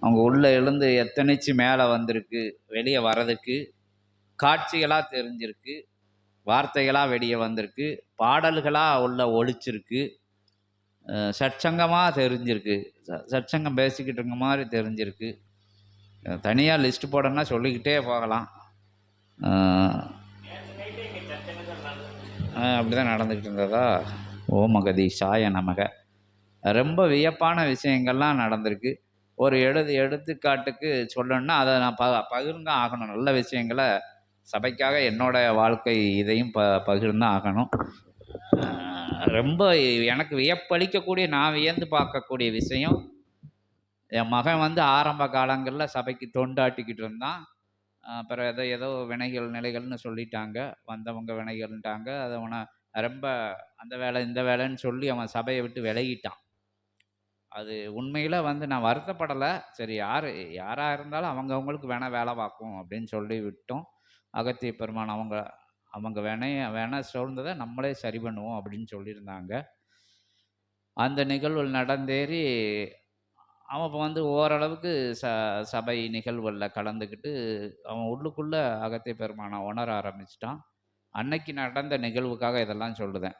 அவங்க உள்ளே எழுந்து எத்தனைச்சு மேலே வந்திருக்கு வெளியே வர்றதுக்கு காட்சிகளாக தெரிஞ்சிருக்கு வார்த்தைகளாக வெளியே வந்திருக்கு பாடல்களாக உள்ள ஒழிச்சிருக்கு சற்சங்கமாக தெரிஞ்சிருக்கு. ச- சற்சங்கம் பேசிக்கிட்டு இருக்க மாதிரி தெரிஞ்சிருக்கு. தனியாக லிஸ்ட் போடணும்னா சொல்லிக்கிட்டே போகலாம். அப்படி தான் நடந்துக்கிட்டு இருந்ததா? ஓமகதி சாய நமக. ரொம்ப வியப்பான விஷயங்கள்லாம் நடந்திருக்கு. ஒரு எழுது எடுத்துக்காட்டுக்கு சொல்லணும்னா அதை நான் ப பகிர்ந்தான் ஆகணும். நல்ல விஷயங்களை சபைக்காக என்னோடய வாழ்க்கை இதையும் ப பகிர்ந்தான் ஆகணும். ரொம்ப எனக்கு வியப்பளிக்கக்கூடிய நான் வியந்து பார்க்கக்கூடிய விஷயம் என் மகன் வந்து ஆரம்ப காலங்களில் சபைக்கு தொண்டாட்டிக்கிட்டு இருந்தான். அப்புறம் ஏதோ ஏதோ வினைகள் நிலைகள்னு சொல்லிட்டாங்க. வந்தவங்க வினைகள்ன்ட்டாங்க அதை அவனை ரொம்ப அந்த வேலை இந்த வேலைன்னு சொல்லி அவன் சபையை விட்டு விலகிட்டான். அது உண்மையில் வந்து நான் வருத்தப்படலை. சரி யார் யாராக இருந்தாலும் அவங்கவுங்களுக்கு வேணால் வேலை பார்க்கும் அப்படின்னு சொல்லி விட்டோம். அகத்திய பெருமான் அவங்க அவங்க வேணைய வேணா சூழ்ந்ததை நம்மளே சரி பண்ணுவோம் அப்படின்னு சொல்லியிருந்தாங்க. அந்த நிகழ்வு நடந்தேறி அவன் இப்போ வந்து ஓரளவுக்கு ச சபை நிகழ்வுகளில் கலந்துக்கிட்டு அவன் உள்ளுக்குள்ளே அகத்திய பெருமானை உணர ஆரம்பிச்சிட்டான். அன்னைக்கு நடந்த நிகழ்வுக்காக இதெல்லாம் சொல்லுதேன்.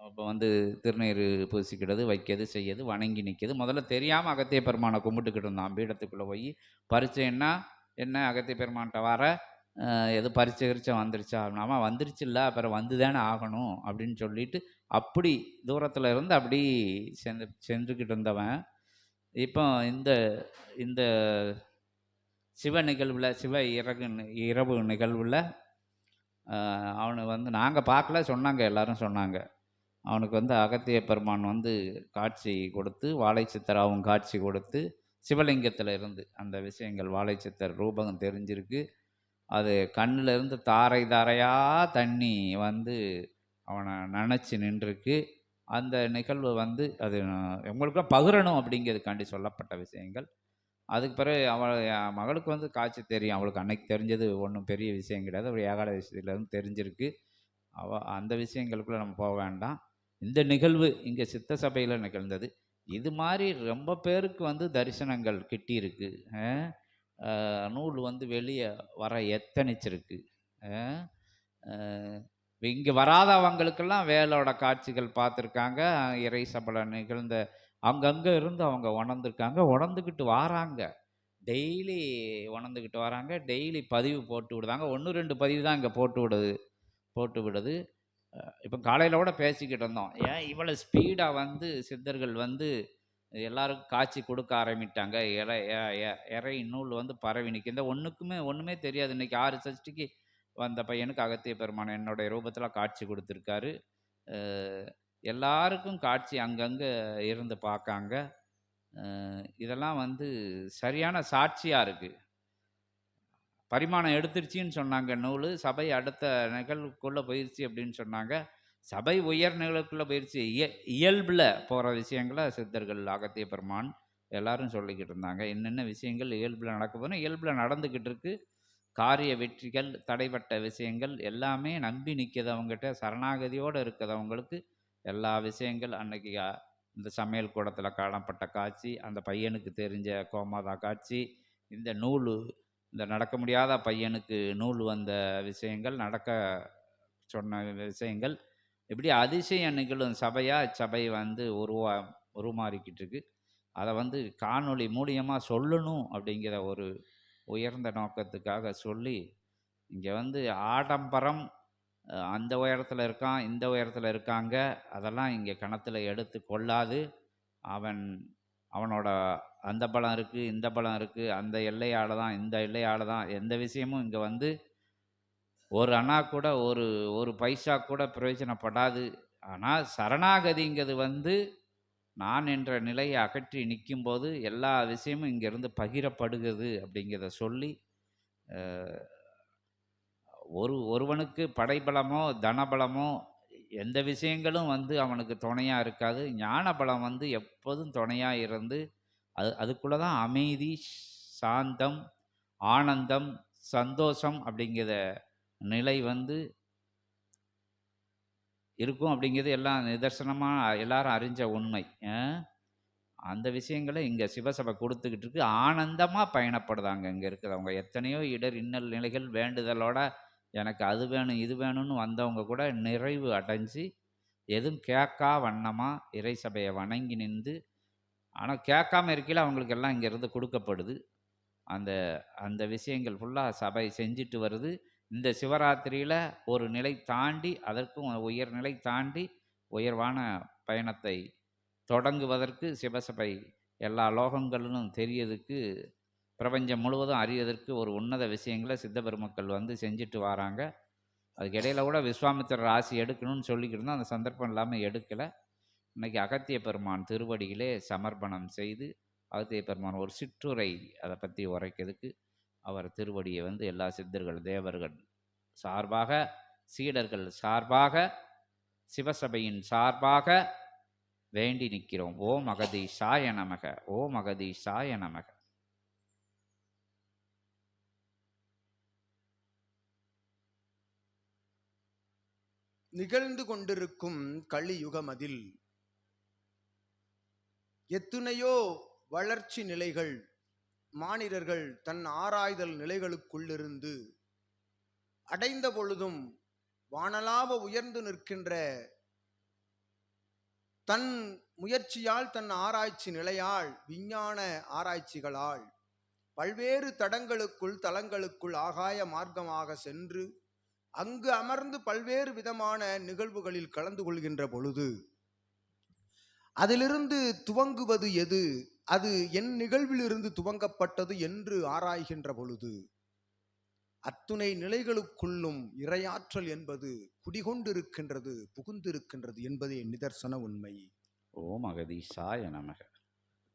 அப்போ வந்து திருநீர் பூசிக்கிறது வைக்கிறது செய்யது வணங்கி நிற்கிறது முதல்ல தெரியாமல் அகத்திய பெருமானை கும்பிட்டுக்கிட்டு இருந்தான். பீடத்துக்குள்ளே போய் பரிச்சைன்னா என்ன? அகத்திய பெருமான்கிட்ட வர? எது பரிச்சை கிரிச்சை வந்துருச்சா? அப்படின்னா வந்துருச்சுல்ல அப்புறம் வந்து தானே ஆகணும் அப்படின்னு சொல்லிட்டு அப்படி தூரத்தில் இருந்து அப்படி சென்று சென்றுக்கிட்டு இருந்தவன். இப்போ இந்த இந்த சிவ நிகழ்வில் சிவ இறகு இரவு நிகழ்வில் அவனு வந்து நாங்கள் பார்க்கல சொன்னாங்க எல்லாரும் சொன்னாங்க. அவனுக்கு வந்து அகத்திய பெருமான் வந்து காட்சி கொடுத்து வாழை சித்தராவும் காட்சி கொடுத்து சிவலிங்கத்தில் இருந்து அந்த விஷயங்கள் வாழை சித்தர் ரூபகம் தெரிஞ்சிருக்கு. அது கண்ணுல இருந்து தாரை தாரையாக தண்ணி வந்து அவனை நினச்சி நின்றுருக்கு. அந்த நிகழ்வு வந்து அது உங்களுக்கும் பகிரணும் அப்படிங்கிறதுக்காண்டி சொல்லப்பட்ட விஷயங்கள். அதுக்கு பிறகு அவள் என் மகளுக்கு வந்து காட்சி தெரியும். அவளுக்கு அன்னைக்கு தெரிஞ்சது ஒன்றும் பெரிய விஷயம் கிடையாது. அவள் ஏகாத விஷயத்துலேருந்து தெரிஞ்சிருக்கு. அவ அந்த விஷயங்களுக்குள்ளே நம்ம போக வேண்டாம். இந்த நிகழ்வு இங்கே சித்த சபையில் நிகழ்ந்தது. இது மாதிரி ரொம்ப பேருக்கு வந்து தரிசனங்கள் கிட்டியிருக்கு. நூல் வந்து வெளியே வர எத்தனிச்சிருக்கு. இங்கே வராதவங்களுக்கெல்லாம் வேலோட காட்சிகள் பார்த்துருக்காங்க இறை சபலை நிகழ்ந்த அங்கங்கே இருந்து அவங்க உணர்ந்துருக்காங்க. உணர்ந்துக்கிட்டு வராங்க. டெய்லி உணர்ந்துக்கிட்டு வராங்க. டெய்லி பதிவு போட்டு விடுதாங்க. ஒன்று ரெண்டு பதிவு தான் இங்கே போட்டு விடுது போட்டு விடுது. இப்போ காலையில் கூட பேசிக்கிட்டு இருந்தோம். ஏன் இவ்வளோ ஸ்பீடாக வந்து சித்தர்கள் வந்து எல்லாருக்கும் காட்சி கொடுக்க ஆரம்பிட்டாங்க. இறை இறை நூல் வந்து பரவி நிற்கிந்த ஒன்றுக்குமே ஒன்றுமே தெரியாது. இன்னைக்கு ஆறு சஷ்டிக்கு வந்த பையனுக்கு அகத்திய பெருமான் என்னுடைய ரூபத்தில் காட்சி கொடுத்துருக்காரு. எல்லாருக்கும் காட்சி அங்கங்கே இருந்து பார்க்காங்க. இதெல்லாம் வந்து சரியான சாட்சியாக இருக்குது பரிமாணம் எடுத்துருச்சின்னு சொன்னாங்க. நூல் சபை அடுத்த நிகழ்வுக்குள்ளே போயிடுச்சு அப்படின்னு சொன்னாங்க. சபை உயர் நிகழ்வுக்குள்ளே போயிடுச்சு இய இயல்பில் போகிற விஷயங்களை சித்தர்கள் அகத்திய பெருமான் எல்லாரும் சொல்லிக்கிட்டு இருந்தாங்க. என்னென்ன விஷயங்கள் இயல்பில் நடக்க போதும் இயல்பில் நடந்துக்கிட்டு இருக்கு. காரிய வெற்றிகள் தடைப்பட்ட விஷயங்கள் எல்லாமே நம்பி நிற்கிறவங்ககிட்ட சரணாகதியோடு இருக்கிறவங்களுக்கு எல்லா விஷயங்கள் அன்னைக்கு இந்த சமையல் கூடத்தில் காணப்பட்ட காட்சி அந்த பையனுக்கு தெரிஞ்ச கோமாதா காட்சி இந்த நூல் இந்த நடக்க முடியாத பையனுக்கு நூல் வந்த விஷயங்கள் நடக்க சொன்ன விஷயங்கள் இப்படி அதிசயம் நிகழும் சபையாக சபை வந்து உருவா உருமாறிக்கிட்டு இருக்கு. அதை வந்து காணொளி மூலியமாக சொல்லணும் அப்படிங்கிற ஒரு உயர்ந்த நோக்கத்துக்காக சொல்லி இங்கே வந்து ஆடம்பரம் அந்த உயரத்தில் இருக்கான் இந்த உயரத்தில் இருக்காங்க அதெல்லாம் இங்கே கணத்தில் எடுத்து கொள்ளாது. அவன் அவனோட அந்த பலம் இருக்குது இந்த பலம் இருக்குது அந்த எல்லையால் தான் இந்த எல்லையால் தான் எந்த விஷயமும் இங்கே வந்து ஒரு அணா கூட ஒரு ஒரு பைசா கூட பிரயோஜனப்படாது. ஆனால் சரணாகதிங்கிறது வந்து நான் என்ற நிலையை அகற்றி நிற்கும்போது எல்லா விஷயமும் இங்கேருந்து பகிரப்படுகிறது அப்படிங்கிறத சொல்லி ஒரு ஒருவனுக்கு படைபலமோ தனபலமோ எந்த விஷயங்களும் வந்து அவனுக்கு துணையாக இருக்காது. ஞான பலம் வந்து எப்போதும் துணையாக இருந்து அது அதுக்குள்ளே தான் அமைதி சாந்தம் ஆனந்தம் சந்தோஷம் அப்படிங்கிற நிலை வந்து இருக்கும் அப்படிங்கிறது எல்லாம் நிதர்சனமாக எல்லாரும் அறிஞ்ச உண்மை. அந்த விஷயங்களை இங்கே சிவசபை கொடுத்துக்கிட்டு இருக்கு. ஆனந்தமாக பயணப்படுதாங்க இங்கே இருக்கிறவங்க. எத்தனையோ இடர் இன்னல் நிலைகள் வேண்டுதலோட எனக்கு அது வேணும் இது வேணும்னு வந்தவங்க கூட நிறைவு அடைஞ்சு எதுவும் கேட்கா வண்ணமாக இறை சபையை வணங்கி நின்று ஆனால் கேட்காம இருக்கையில் அவங்களுக்கு எல்லாம் இங்கேருந்து கொடுக்கப்படுது. அந்த அந்த விஷயங்கள் ஃபுல்லாக சபை செஞ்சுட்டு வருது. இந்த சிவராத்திரியில் ஒரு நிலை தாண்டி அதற்கும் உயர் நிலை தாண்டி உயர்வான பயணத்தை தொடங்குவதற்கு சிவசபை எல்லா லோகங்களிலும் தெரியதுக்கு பிரபஞ்சம் முழுவதும் அறியதற்கு ஒரு உன்னத விஷயங்களை சித்த பெருமக்கள் வந்து செஞ்சுட்டு வராங்க. அதுக்கு இடையில கூட விஸ்வாமித்திர ராசி எடுக்கணும்னு சொல்லிக்கிட்டு இருந்தோம். அந்த சந்தர்ப்பம் இல்லாமல் எடுக்கலை. இன்னைக்கு அகத்திய பெருமான் திருவடியிலே சமர்ப்பணம் செய்து அகத்திய பெருமான் ஒரு சிற்றுரை அதை பற்றி உரைக்கிறதுக்கு அவர் திருவடியை வந்து எல்லா சித்தர்கள் தேவர்கள் சார்பாக சீடர்கள் சார்பாக சிவசபையின் சார்பாக வேண்டி நிற்கிறோம். ஓ சாய நமக. ஓமகதி சாய நமக. நிகழ்ந்து கொண்டிருக்கும் கலியுகமதில் எத்துணையோ வளர்ச்சி நிலைகள் மானிடர்கள் தன் ஆராய்தல் நிலைகளுக்குள்ளிருந்து அடைந்த பொழுதும் வானலாவ உயர்ந்து நிற்கின்ற தன் முயற்சியால் தன் ஆராய்ச்சி நிலையால் விஞ்ஞான ஆராய்ச்சிகளால் பல்வேறு தடங்களுக்குள் தலங்களுக்குள் ஆகாய மார்க்கமாக சென்று அங்கு அமர்ந்து பல்வேறு விதமான நிகழ்வுகளில் கலந்து கொள்கின்ற பொழுது அதிலிருந்து துவங்குவது எது? அது என் நிகழ்விலிருந்து துவங்கப்பட்டது என்று ஆராய்கின்ற பொழுது அத்துணை நிலைகளுக்குள்ளும் இரையாற்றல் என்பது குடிகொண்டிருக்கின்றது புகுந்திருக்கின்றது என்பதே நிதர்சன உண்மை. ஓ மகதீஷாய நமக.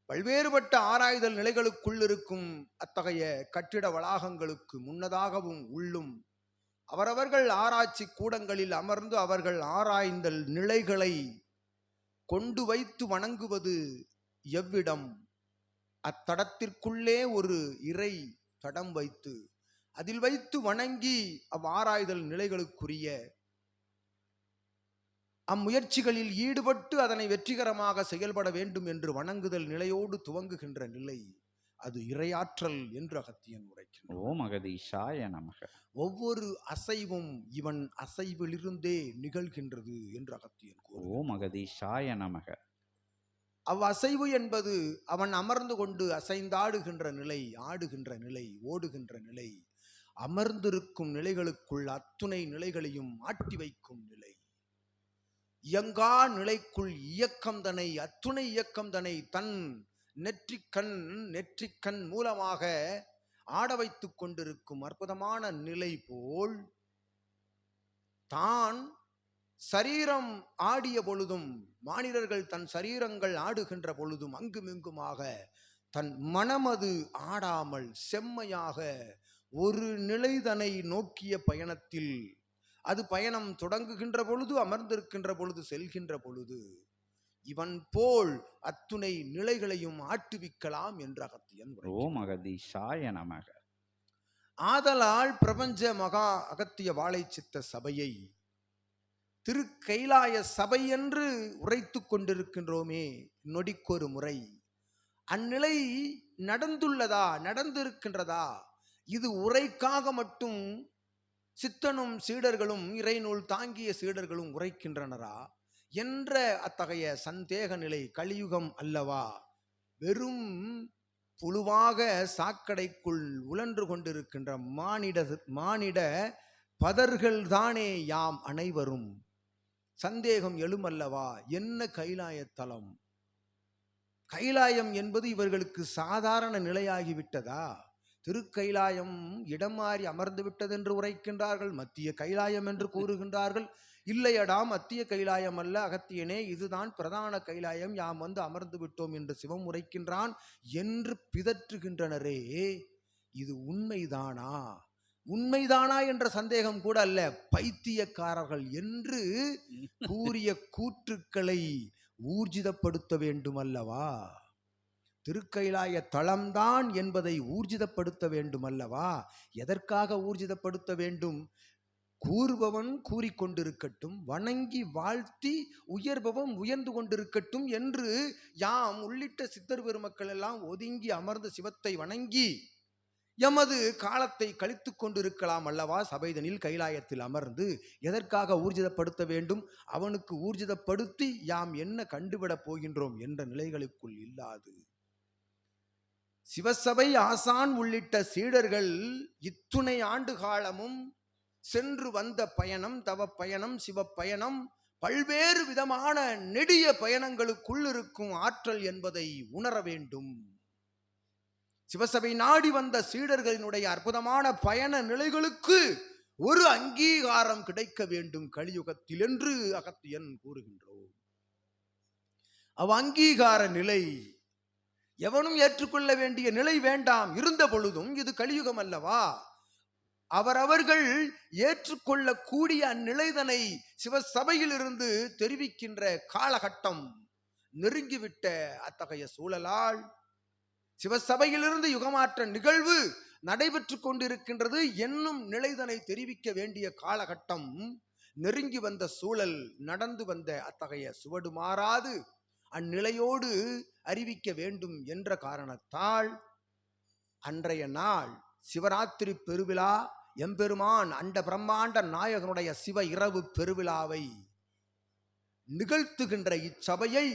பல்வேறுபட்ட ஆராய்தல் நிலைகளுக்குள் இருக்கும் அத்தகைய கட்டிட வளாகங்களுக்கு முன்னதாகவும் உள்ளும் அவரவர்கள் ஆராய்ச்சி கூடங்களில் அமர்ந்து அவர்கள் ஆராய்ந்தல் நிலைகளை கொண்டு வைத்து வணங்குவது எவ்விடம்? அத்தடத்திற்குள்ளே ஒரு இறை தடம் வைத்து அதில் வைத்து வணங்கி அவ்வாராய்தல் நிலைகளுக்குரிய அம்முயற்சிகளில் ஈடுபட்டு அதனை வெற்றிகரமாக செயல்பட வேண்டும் என்று வணங்குதல் நிலையோடு துவங்குகின்ற நிலை. அது இரையாற்றல் என்று அகத்தியன் உரைக்கின்றான். ஓ மகதீஷாய நமக. ஒவ்வொரு அசைவும் இவன் அசைவிலிருந்தே நிகழ்கின்றது என்று அகத்தியன் கூறு ஓ மகதீஷாய நமக. அவ் அசைவு என்பது அவன் அமர்ந்து கொண்டு அசைந்தாடுகின்ற நிலை ஆடுகின்ற நிலை ஓடுகின்ற நிலை அமர்ந்திருக்கும் நிலைகளுக்குள் அத்துணை நிலைகளையும் ஆட்டி வைக்கும் நிலை. இயங்கா நிலைக்குள் இயக்கம் தனை அத்துணை இயக்கம் தனை தன் நெற்றிக்கண் நெற்றிக்கண் மூலமாக ஆட வைத்துக் கொண்டிருக்கும் அற்புதமான நிலை போல் தான் சரீரம் ஆடிய பொழுதும் மானிடர்கள் தன் சரீரங்கள் ஆடுகின்ற பொழுதும் அங்குமிங்குமாக தன் மனமது ஆடாமல் செம்மையாக ஒரு நிலைதனை நோக்கிய பயணத்தில் அது பயணம் தொடங்குகின்ற பொழுது அமர்ந்திருக்கின்ற பொழுது செல்கின்ற பொழுது இவன் போல் அத்துணை நிலைகளையும் ஆட்டுவிக்கலாம் என்ற அகத்தியன் உரை. ஓ மகதீஷாய நமக. ஆதலால் பிரபஞ்ச மகா அகத்திய வாழை சித்த சபையை திருக்கைலாய சபை என்று உரைத்து கொண்டிருக்கின்றோமே நொடிக்கொரு முறை. அந்நிலை நடந்துள்ளதா நடந்திருக்கின்றதா? இது உரைக்காக மட்டும் சித்தனும் சீடர்களும் இறைநூல் தாங்கிய சீடர்களும் உரைக்கின்றனரா? என்ற அத்தகைய சந்தேக நிலை கலியுகம் அல்லவா? வெறும் புழுவாக சாக்கடைக்குள் உழன்று கொண்டிருக்கின்ற மானிட மானிட பதர்கள் தானே யாம் அனைவரும்? சந்தேகம் எழுமல்லவா? என்ன கைலாயத்தலம் கைலாயம் என்பது இவர்களுக்கு சாதாரண நிலையாகிவிட்டதா? திருக்கைலாயம் இடம் மாறி அமர்ந்து விட்டதென்று உரைக்கின்றார்கள் மத்திய கைலாயம் என்று கூறுகின்றார்கள். இல்லையடா மத்திய கைலாயம் அல்ல அகத்தியனே இதுதான் பிரதான கைலாயம். யாம் வந்து அமர்ந்து விட்டோம் என்று சிவம் உரைக்கின்றான் என்று பிதற்றுகின்றனரே. இது உண்மைதானா? உண்மைதானா என்ற சந்தேகம் கூட அல்ல. பைத்தியக்காரர்கள் என்று கூறிய கூற்றுக்களை ஊர்ஜிதப்படுத்த வேண்டும் அல்லவா திருக்கைலாய தளம்தான் என்பதை ஊர்ஜிதப்படுத்த வேண்டும் அல்லவா எதற்காக ஊர்ஜிதப்படுத்த வேண்டும்? கூறுபவன் கூறிக்கொண்டிருக்கட்டும் வணங்கி வாழ்த்தி உயர்பவன் உயர்ந்து கொண்டிருக்கட்டும் என்று யாம் உள்ளிட்ட சித்தர் பெருமக்கள் எல்லாம் ஒதுங்கி அமர்ந்த சிவத்தை வணங்கி எமது காலத்தை கழித்துக் கொண்டிருக்கலாம் அல்லவா? சபைதனில் கைலாயத்தில் அமர்ந்து எதற்காக ஊர்ஜிதப்படுத்த வேண்டும்? அவனுக்கு ஊர்ஜிதப்படுத்தி யாம் என்ன கண்டுவிடப் போகின்றோம் என்ற நிலைகளுக்குள் இல்லாது. சிவசபை ஆசான் உள்ளிட்ட சீடர்கள் இத்துணை ஆண்டு காலமும் சென்று வந்த பயணம் தவ பயணம் சிவ பயணம் பல்வேறு விதமான நெடிய பயணங்களுக்குள் இருக்கும் ஆற்றல் என்பதை உணர வேண்டும். சிவசபை நாடி வந்த சீடர்களினுடைய அற்புதமான பயண நிலைகளுக்கு ஒரு அங்கீகாரம் கிடைக்க வேண்டும் கலியுகத்தில் என்று அகத்தியன் கூறுகின்றோம். அவ் அங்கீகார நிலை எவனும் ஏற்றுக்கொள்ள வேண்டிய நிலை வேண்டாம் இருந்த பொழுதும் இது கலியுகம் அல்லவா அவரவர்கள் ஏற்றுக்கொள்ளக்கூடிய அந்நிலைதனை சிவசபையிலிருந்து தெரிவிக்கின்ற காலகட்டம் நெருங்கிவிட்ட அத்தகைய சூழலால் சிவசபையிலிருந்து யுகமாற்ற நிகழ்வு நடைபெற்று கொண்டிருக்கின்றது என்னும் நிலைதனை தெரிவிக்க வேண்டிய காலகட்டம் நெருங்கி வந்த சூழல் நடந்து வந்த அத்தகைய சுவடு மாறாது. அந்நிலையோடு அறிவிக்க வேண்டும் என்ற காரணத்தால் அன்றைய நாள் சிவராத்திரி பெருவிழா எம்பெருமான் அண்ட பிரம்மாண்ட நாயகனுடைய சிவ இரவு பெருவிழாவை நிகழ்த்துகின்ற இச்சபையை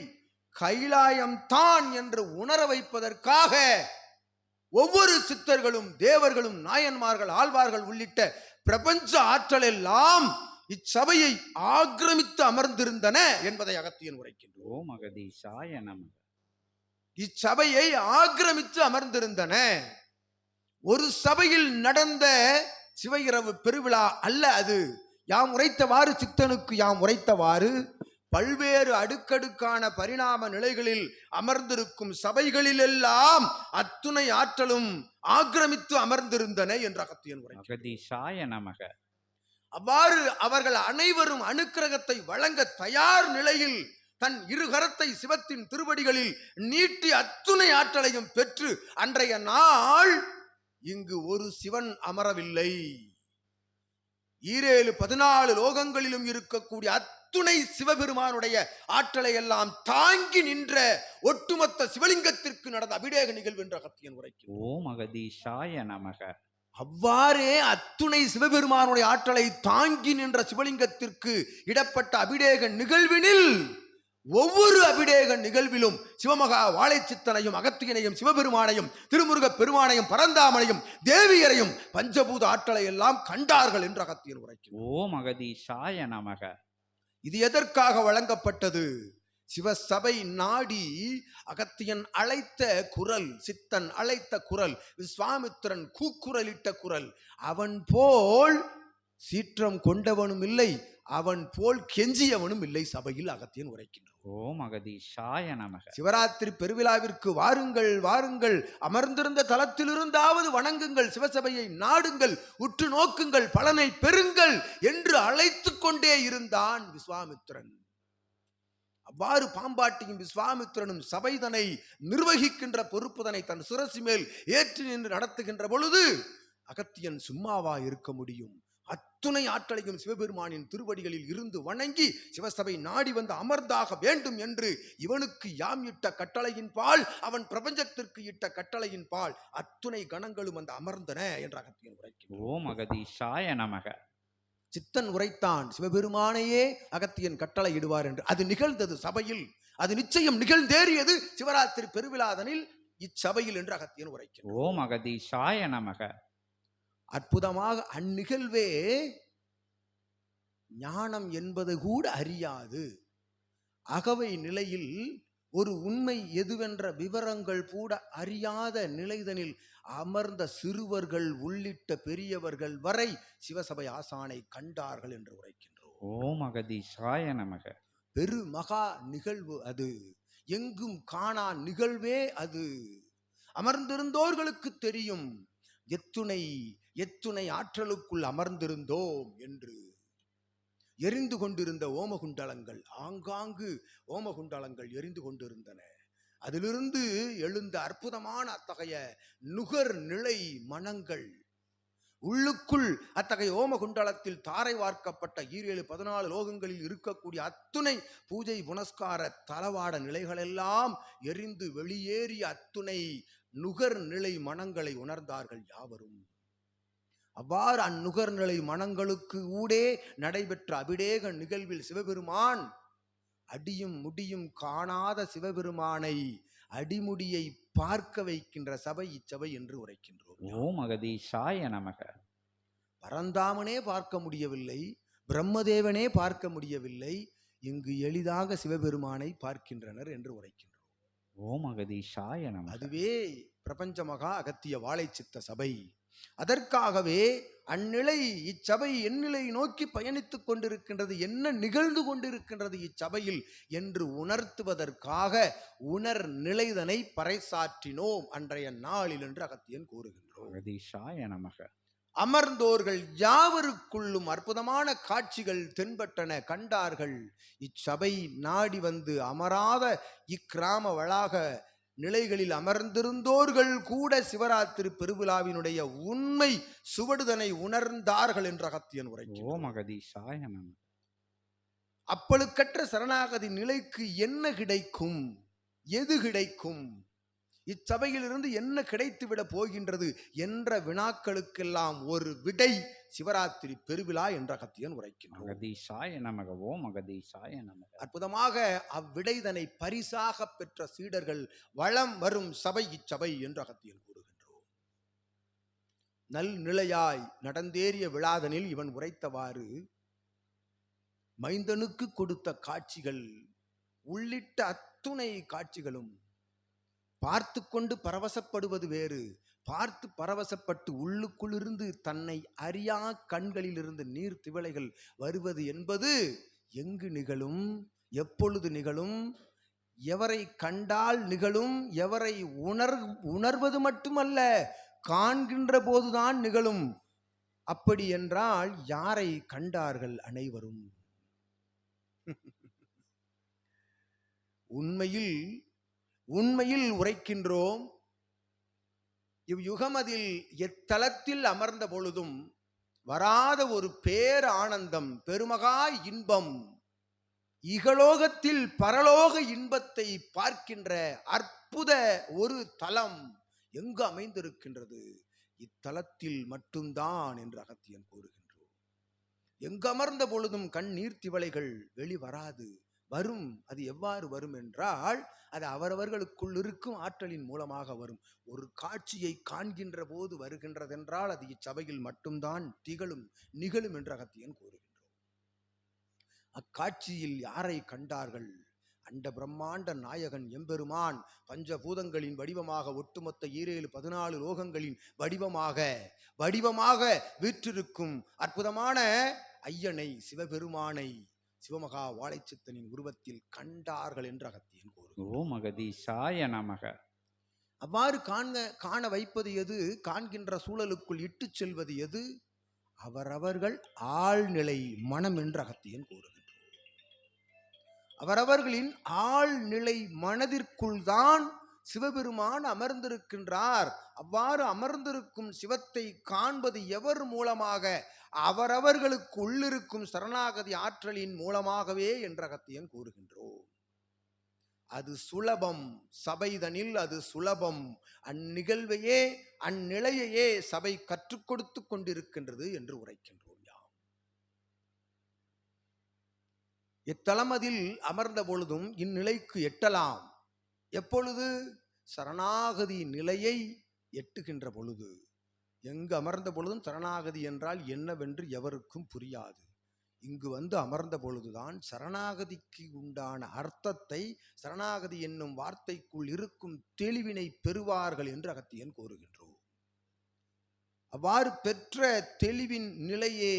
கைலாயம்தான் என்று உணர வைப்பதற்காக ஒவ்வொரு சித்தர்களும் தேவர்களும் நாயன்மார்கள் ஆழ்வார்கள் உள்ளிட்ட பிரபஞ்ச ஆற்றல் எல்லாம் இச்சபையை ஆக்கிரமித்து அமர்ந்திருந்தன என்பதை அகத்தியன் உரைக்கின்றோம் அகதீஷாய நமக. இச்சபையை ஆக்கிரமித்து அமர்ந்திருந்தன. ஒரு சபையில் நடந்த சிவ இரவு பெருவிழா அல்ல அது. யாம் உரைத்தவாறு சித்தனுக்கு யாம் உரைத்தவாறு. பல்வேறு அடுக்கடுக்கான பரிணாம நிலைகளில் அமர்ந்திருக்கும் சபைகளிலெல்லாம் அத்துணை ஆற்றலும் ஆக்கிரமித்து அமர்ந்திருந்தன என்ற அகத்தியன் உரை நமக. அவ்வாறு அவர்கள் அனைவரும் அனுக்கிரகத்தை வழங்க தயார் நிலையில் தன் இருகரத்தை சிவத்தின் திருவடிகளில் நீட்டி அத்துணை ஆற்றலையும் பெற்று அன்றைய நாள் இங்கு ஒரு சிவன் அமரவில்லை. ஈரேழு பதினாலு லோகங்களிலும் இருக்கக்கூடிய அத்துணை சிவபெருமானுடைய ஆற்றலை எல்லாம் தாங்கி நின்ற ஒட்டுமொத்த சிவலிங்கத்திற்கு நடந்த அபிடேக நிகழ்வு என்ற அகத்தியன் உரைக்கும் ஓம் அகதீஷாய நமக. அவ்வாறே அத்துணை சிவபெருமானுடைய ஆற்றலை தாங்கி நின்ற சிவலிங்கத்திற்கு இடப்பட்ட அபிடேக நிகழ்வினில் ஒவ்வொரு அபிடேக நிகழ்விலும் சிவமகா வாழைச்சித்தனையும் அகத்தியனையும் சிவபெருமானையும் திருமுருகப் பெருமானையும் பரந்தாமனையும் தேவியரையும் பஞ்சபூத ஆற்றலை எல்லாம் கண்டார்கள் என்று அகத்தியன் உரைக்கும் ஓம் அகதீஷாய நமக. இது எதற்காக வழங்கப்பட்டது? சிவசபை நாடி அகத்தியன் அழைத்த குரல் சித்தன் அழைத்த குரல் விஸ்வாமித்திரன் கூக்குரலிட்ட குரல் அவன் போல் சீற்றம் கொண்டவனும் இல்லை அவன் போல் கெஞ்சியவனும் இல்லை சபையில் அகத்தியன் உரைக்கின்றான் ஓம் அகதீஷாய நமக. சிவராத்திரி பெருவிழாவிற்கு வாருங்கள் வாருங்கள். அமர்ந்திருந்த தலத்திலிருந்தாவது வணங்குங்கள். சிவசபையை நாடுங்கள் உற்று நோக்குங்கள் பலனை பெறுங்கள் என்று அழைத்து கொண்டே இருந்தான் விஸ்வாமித்திரன். அவ்வாறு பாம்பாட்டியும் விஸ்வாமித்திரனும் சபைதனை நிர்வகிக்கின்ற பொறுப்புதனை தன் சுரசி மேல் ஏற்றி நின்று நடத்துகின்ற பொழுது அகத்தியன் சும்மாவா இருக்க முடியும்? அத்துணை ஆற்றலையும் சிவபெருமானின் திருவடிகளில் இருந்து வணங்கி சிவசபை நாடி வந்து அமர்ந்தாக வேண்டும் என்று இவனுக்கு யாம் இட்ட கட்டளையின் பால் அவன் பிரபஞ்சத்திற்கு இட்ட கட்டளையின் பால் அத்துணை கணங்களும் அந்த அமர்ந்தன என்று அகத்தியன் உரைக்கிறான் ஓம் அகதீஷாய நமக. சித்தன் உரைத்தான் சிவபெருமானையே அகத்தியன் கட்டளை இடுவார் என்று. அது நிகழ்ந்தது சபையில். அது நிச்சயம் நிகழ்ந்தேறியது சிவராத்திரி பெருவிழாதனில் இச்சபையில் என்று அகத்தியன் உரைக்கிறான் ஓம் அகதீஷாய நமக. அற்புதமாக அந்நிகழ்வே ஞானம் என்பது கூட அறியாது. அகவை நிலையில் ஒரு உண்மை எதுவென்ற விவரங்கள் கூட அறியாத நிலைதனில் அமர்ந்த சிறுவர்கள் உள்ளிட்ட பெரியவர்கள் வரை சிவசபை ஆசானை கண்டார்கள் என்று உரைக்கின்றோம். ஓம் அகதீஷாய நமக. பெரு மகா நிகழ்வு அது. எங்கும் காணா நிகழ்வே அது. அமர்ந்திருந்தோர்களுக்கு தெரியும் எத்துணை எத்துணை ஆற்றலுக்குள் அமர்ந்திருந்தோம் என்று எரிந்து கொண்டிருந்த ஓமகுண்டலங்கள் ஆங்காங்கு ஓமகுண்டலங்கள் எரிந்து கொண்டிருந்தன. அதிலிருந்து எழுந்த அற்புதமான அத்தகைய நுகர் நிலை மனங்கள் உள்ளுக்குள் அத்தகைய ஓம குண்டலத்தில் தாரை வார்க்கப்பட்ட ஈரேழு பதினாலு லோகங்களில் இருக்கக்கூடிய அத்துணை பூஜை புனஸ்கார தளவாட நிலைகளெல்லாம் எரிந்து வெளியேறிய அத்துணை நுகர் நிலை மனங்களை உணர்ந்தார்கள் யாவரும். அவ்வாறு அந்நுகர் நிலை மனங்களுக்கு ஊடே நடைபெற்ற அபிடேக நிகழ்வில் சிவபெருமான் அடியும் முடியும் காணாத சிவபெருமானை அடிமுடியை பார்க்க வைக்கின்ற சபை இச்சபை என்று உரைக்கின்றோம். ஓம் அகதீஷாய நமக. பரந்தாமனே பார்க்க முடியவில்லை பிரம்மதேவனே பார்க்க முடியவில்லை இங்கு எளிதாக சிவபெருமானை பார்க்கின்றனர் என்று உரைக்கின்றோம். ஓம் அகதீஷாய நமக. அதுவே பிரபஞ்ச மகா அகத்திய வாழைச்சித்த சபை. அதற்காகவே அந்நிலை இச்சபை எந்நிலை நோக்கி பயணித்துக் கொண்டிருக்கின்றது என்ன நிகழ்ந்து கொண்டிருக்கின்றது இச்சபையில் என்று உணர்த்துவதற்காக உணர் நிலைதனை பறைசாற்றினோம் அன்றைய நாளில் என்று அகத்தியன் கூறுகின்றோம் அமர்ந்தோர்கள் யாவருக்குள்ளும் அற்புதமான காட்சிகள் தென்பட்டன கண்டார்கள். இச்சபை நாடி வந்து அமராத இக்கிராம வளாக நிலைகளில் அமர்ந்திருந்தோர்கள் கூட சிவராத்திரி பெருவிழாவினுடைய உண்மை சுவடுதனை உணர்ந்தார்கள் என்ற அகத்தியன் உரை ஓம் அகதீஷாய நமக அப்பழுக்கற்ற சரணாகதி நிலைக்கு என்ன கிடைக்கும்? எது கிடைக்கும்? இச்சபையிலிருந்து என்ன கிடைத்துவிட போகின்றது என்ற வினாக்களுக்கெல்லாம் ஒரு விடை சிவராத்திரி பெருவிழா என்ற அகதீஷாய நமக. அற்புதமாக அவ்விடைதனை பரிசாக பெற்ற சீடர்கள் வளம் வரும் சபை இச்சபை என்று அகத்தியன் கூறுகின்றோம் நல் நிலையாய் நடந்தேறிய விழாதனில் இவன் உரைத்தவாறு மைந்தனுக்கு கொடுத்த காட்சிகள் உள்ளிட்ட அத்துணை காட்சிகளும் பார்த்து கொண்டு பரவசப்படுவது வேறு. பார்த்து பரவசப்பட்டு உள்ளுக்குள்ளிருந்து தன்னை அறியா கண்களிலிருந்து நீர் திவளைகள் வருவது என்பது எங்கு நிகழும்? எப்பொழுது நிகழும்? எவரை கண்டால் நிகழும்? எவரை உணர் உணர்வது மட்டுமல்ல காண்கின்ற போதுதான் நிகழும். அப்படி என்றால் யாரை கண்டார்கள் அனைவரும்? உண்மையில் உண்மையில் உரைக்கின்றோம். இவ்யுகமதில் எத்தலத்தில் அமர்ந்த பொழுதும் வராத ஒரு பேர் ஆனந்தம் பெருமகா இன்பம். இகலோகத்தில் பரலோக இன்பத்தை பார்க்கின்ற அற்புத ஒரு தலம் எங்கு அமைந்திருக்கின்றது? இத்தலத்தில் மட்டும்தான் என்று அகத்தியன் கூறுகின்றோம் எங்கு அமர்ந்த பொழுதும் கண் நீர்த்திவளைகள் வெளிவராது வரும். அது எவ்வாறு வரும் என்றால் அது அவரவர்களுக்குள் இருக்கும் ஆற்றலின் மூலமாக வரும். ஒரு காட்சியை காண்கின்ற போது வருகின்றதென்றால் அது இச்சபையில் மட்டும்தான் திகழும் நிகழும் என்று அகத்தியன் கூறுகின்றோம் அக்காட்சியில் யாரை கண்டார்கள்? அண்ட பிரம்மாண்ட நாயகன் எம்பெருமான் பஞ்சபூதங்களின் வடிவமாக ஒட்டுமொத்த ஈரேழு பதினாலு லோகங்களின் வடிவமாக வடிவமாக வீற்றிருக்கும் அற்புதமான ஐயனை சிவபெருமானை சிவமகா வாழைச்சித்தனின் உருவத்தில் கண்டார்கள் என்று அகத்தியன் கூறுகிறார் ஓம் அகதீஷாய நமக. அவ்வாறு காண்க காண வைப்பது எது? காண்கின்ற சூழலுக்குள் இட்டுச் செல்வது எது? அவரவர்கள் ஆழ்நிலை மனம் என்று அகத்தியன் கூறுகின்றோம் அவரவர்களின் ஆழ்நிலை மனதிற்குள் தான் சிவபெருமான் அமர்ந்திருக்கின்றார். அவ்வாறு அமர்ந்திருக்கும் சிவத்தை காண்பது எவர் மூலமாக? அவரவர்களுக்கு உள்ளிருக்கும் சரணாகதி ஆற்றலின் மூலமாகவே என்ற அகத்தியன் கூறுகின்றோம். அது சுலபம். சபைதனில் அது சுலபம். அந்நிகழ்வையே அந்நிலையையே சபை கற்றுக் கொடுத்து கொண்டிருக்கின்றது என்று உரைக்கின்றோம் யாம். இத்தலமதில் அமர்ந்த பொழுதும் இந்நிலைக்கு எட்டலாம். எப்பொழுது சரணாகதி நிலையை எட்டுகின்ற பொழுது? எங்கு அமர்ந்த பொழுதும் சரணாகதி என்றால் என்னவென்று எவருக்கும் புரியாது. இங்கு வந்து அமர்ந்த பொழுதுதான் சரணாகதிக்கு உண்டான அர்த்தத்தை சரணாகதி என்னும் வார்த்தைக்குள் இருக்கும் தெளிவினை பெறுவார்கள் என்று அகத்தியன் கோருகின்றோம் அவ்வாறு பெற்ற தெளிவின் நிலையே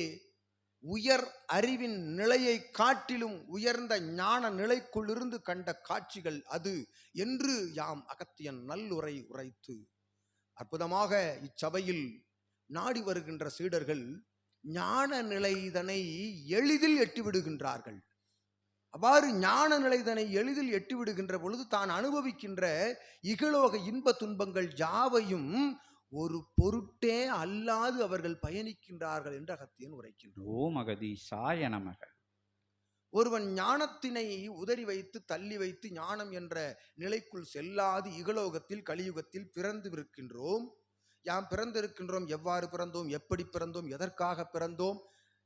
உயர் அறிவின் நிலையை காட்டிலும் உயர்ந்த ஞான நிலைக்குள்ளிருந்து கண்ட காட்சிகள் அது என்று யாம் அகத்தியன் நல்லுரை உரைத்து. அற்புதமாக இச்சபையில் நாடி வருகின்ற சீடர்கள் ஞான நிலைதனை எளிதில் எட்டிவிடுகின்றார்கள். அவ்வாறு ஞான நிலைதனை எளிதில் எட்டிவிடுகின்ற பொழுது தான் அனுபவிக்கின்ற இகலோக இன்ப துன்பங்கள் யாவையும் ஒரு பொருட்டே அல்லாது அவர்கள் பயணிக்கின்றார்கள் என்று அகத்தியன் உரைக்கின்றார் ஓம் நமக. ஒருவன் ஞானத்தினை உதறி வைத்து தள்ளி வைத்து ஞானம் என்ற நிலைக்குள் செல்லாது இகலோகத்தில் கலியுகத்தில் பிறந்து இருக்கின்றோம் யாம் பிறந்திருக்கின்றோம் எவ்வாறு பிறந்தோம் எப்படி பிறந்தோம் எதற்காக பிறந்தோம்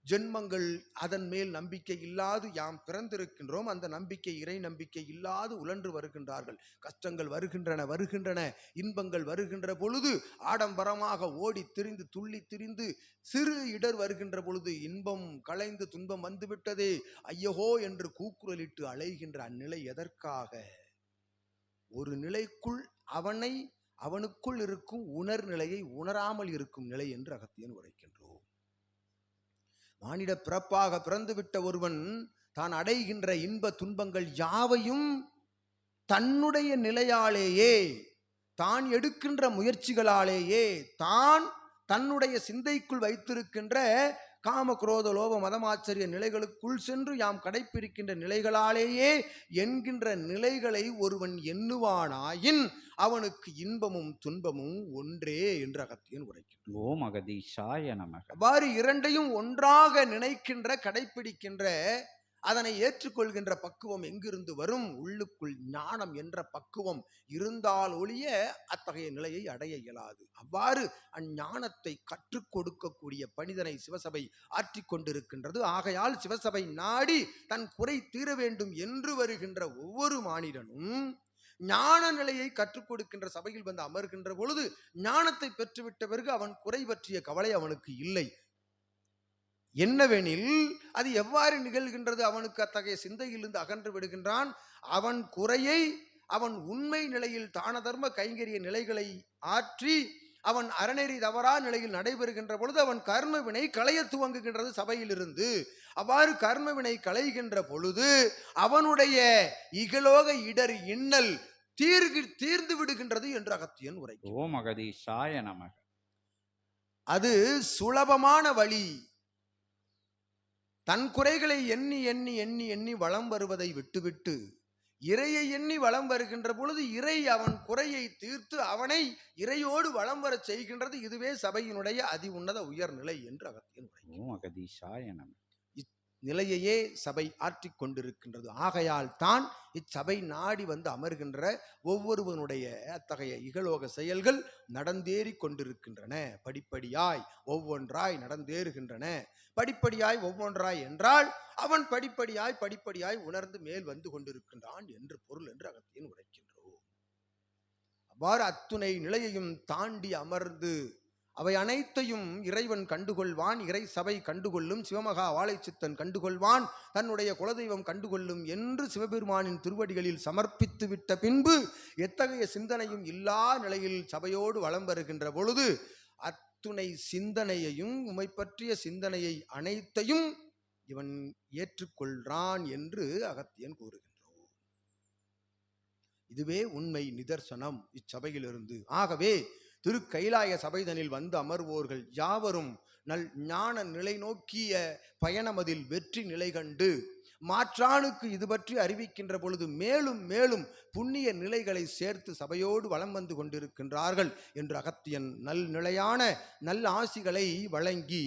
ஜென்மங்கள் அதன் மேல் நம்பிக்கை இல்லாது யாம் பிறந்திருக்கின்றோம் அந்த நம்பிக்கை இறை நம்பிக்கை இல்லாது உழன்று வருகின்றார்கள். கஷ்டங்கள் வருகின்றன வருகின்றன. இன்பங்கள் வருகின்ற பொழுது ஆடம்பரமாக ஓடி திரிந்து துள்ளி திரிந்து சிறு இடர் வருகின்ற பொழுது இன்பம் களைந்து துன்பம் வந்துவிட்டதே. ஐயகோ என்று கூக்குரலிட்டு அலைகின்ற அந்நிலை எதற்காக? ஒரு நிலைக்குள் அவனை அவனுக்குள் இருக்கும் உணர்நிலையை உணராமல் இருக்கும் நிலை என்று அகத்தியன் உரைக்கின்றோம். மானிட பிறப்பாக பிறந்துவிட்ட ஒருவன் தான் அடைகின்ற இன்ப துன்பங்கள் யாவையும் தன்னுடைய நிலையாலேயே தான் எடுக்கின்ற முயற்சிகளாலேயே தான் தன்னுடைய சிந்தைக்குள் வைத்திருக்கின்ற காம குரோத லோப மதமாச்சரிய நிலைகளுக்குள் சென்று யாம் கடைப்பிடிக்கின்ற நிலைகளாலேயே என்கின்ற நிலைகளை ஒருவன் எண்ணுவானாயின் அவனுக்கு இன்பமும் துன்பமும் ஒன்றே என்று அகத்தியன் உரைக்கின்றான். ஓம் அகதீஷாய நமக. அவ்வாறு இரண்டையும் ஒன்றாக நினைக்கின்ற கடைப்பிடிக்கின்ற அதனை ஏற்றுக்கொள்கின்ற பக்குவம் எங்கிருந்து வரும்? உள்ளுக்குள் ஞானம் என்ற பக்குவம் இருந்தால் ஒழிய அத்தகைய நிலையை அடைய இயலாது. அவ்வாறு அஞ்ஞானத்தை கற்றுக் கொடுக்கக்கூடிய பணிதனை சிவசபை ஆற்றிக் கொண்டிருக்கின்றது. ஆகையால் சிவசபை நாடி தன் குறை தீர வேண்டும் என்று வருகின்ற ஒவ்வொரு மானிடனும் ஞான நிலையை கற்றுக் கொடுக்கின்ற சபையில் வந்து அமர்கின்ற பொழுது ஞானத்தை பெற்றுவிட்ட பிறகு அவன் குறை பற்றிய கவலை அவனுக்கு இல்லை. என்னவெனில் அது எவ்வாறு நிகழ்கின்றது? அவனுக்கு அத்தகைய சிந்தையிலிருந்து அகன்று விடுகின்றான். அவன் குறையை அவன் உண்மை நிலையில் தான தர்ம கைங்கரிய நிலைகளை ஆற்றி அவன் அறநெறி தவறா நிலையில் நடைபெறுகின்ற பொழுது அவன் கர்ம வினை களைய துவங்குகின்றது சபையிலிருந்து. அவ்வாறு கர்ம வினை களைகின்ற பொழுது அவனுடைய இகலோக இடர் இன்னல் தீர்கு தீர்ந்து விடுகின்றது என்று அகத்தியன் உரை ஓம் அகதீஷாய நமக. அது சுலபமான வழி. தன் குறைகளை எண்ணி எண்ணி எண்ணி எண்ணி வளம் வருவதை விட்டுவிட்டு இறையை எண்ணி வளம் வருகின்ற பொழுது இறை அவன் குறையை தீர்த்து அவனை இறையோடு வளம் வரச் செய்கின்றது இதுவே சபையினுடைய அதி உன்னத உயர்நிலை என்று அகத்தியன் உரை ஓம் அகதீஷாய நமக நிலையையே சபை ஆற்றி கொண்டிருக்கின்றது. ஆகையால் தான் இச்சபை நாடி வந்து அமர்கின்ற ஒவ்வொருவனுடைய அத்தகைய இகலோக செயல்கள் நடந்தேறி கொண்டிருக்கின்றன. படிப்படியாய் ஒவ்வொன்றாய் நடந்தேறுகின்றன. படிப்படியாய் ஒவ்வொன்றாய் என்றால் அவன் படிப்படியாய் படிப்படியாய் உணர்ந்து மேல் வந்து கொண்டிருக்கின்றான் என்று பொருள் என்று அகத்தியன் உரைக்கின்றோம். அவ்வாறு அத்துணை நிலையையும் தாண்டி அமர்ந்து அவை அனைத்தையும் இறைவன் கண்டுகொள்வான் இறை சபை கண்டுகொள்ளும் சிவமகா வாழைச்சித்தன் கண்டுகொள்வான் தன்னுடைய குலதெய்வம் கண்டுகொள்ளும் என்று சிவபெருமானின் திருவடிகளில் சமர்ப்பித்து விட்ட பின்பு எத்தகைய சிந்தனையும் இல்லா நிலையில் சபையோடு வலம் வருகின்ற பொழுது அத்துணை சிந்தனையையும் உமை பற்றிய சிந்தனையை அனைத்தையும் இவன் ஏற்றுக்கொள்றான் என்று அகத்தியன் கூறுகின்றோம் இதுவே உண்மை நிதர்சனம் இச்சபையிலிருந்து. ஆகவே திரு கைலாய சபைதனில் வந்து அமர்வோர்கள் யாவரும் நல் ஞான நிலை நோக்கிய பயணமதில் வெற்றி நிலை கண்டு மாற்றானுக்கு இது பற்றி அறிவிக்கின்ற பொழுது மேலும் மேலும் புண்ணிய நிலைகளை சேர்த்து சபையோடு வலம் வந்து கொண்டிருக்கின்றார்கள் என்று அகத்தியன் நல் நிலையான நல் ஆசிகளை வழங்கி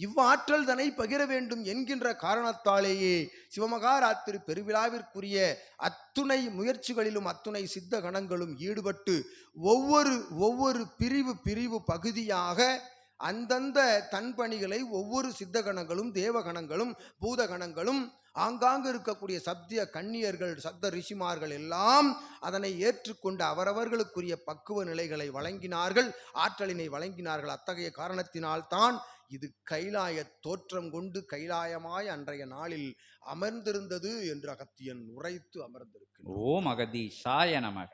இவ்வாற்றல் தனை பகிர வேண்டும் என்கின்ற காரணத்தாலேயே சிவமகாராத்திரி பெருவிழாவிற்குரிய அத்துணை முயற்சிகளிலும் அத்துணை சித்த கணங்களும் ஈடுபட்டு ஒவ்வொரு ஒவ்வொரு பிரிவு பிரிவு பகுதியாக அந்தந்த தன்பணிகளை ஒவ்வொரு சித்த கணங்களும் தேவகணங்களும் பூதகணங்களும் ஆங்காங்கு இருக்கக்கூடிய சப்திய கன்னியர்கள் சப்த ரிஷிமார்கள் எல்லாம் அதனை ஏற்றுக்கொண்டு அவரவர்களுக்குரிய பக்குவ நிலைகளை வழங்கினார்கள் ஆற்றலினை வழங்கினார்கள். அத்தகைய காரணத்தினால்தான் இது கைலாய தோற்றம் கொண்டு கைலாயமாய் அன்றைய நாளில் அமர்ந்திருந்தது என்று அகத்தியன் உரைத்து அமர்ந்திருக்கிறார் ஓம் அகதீஷாய நமக.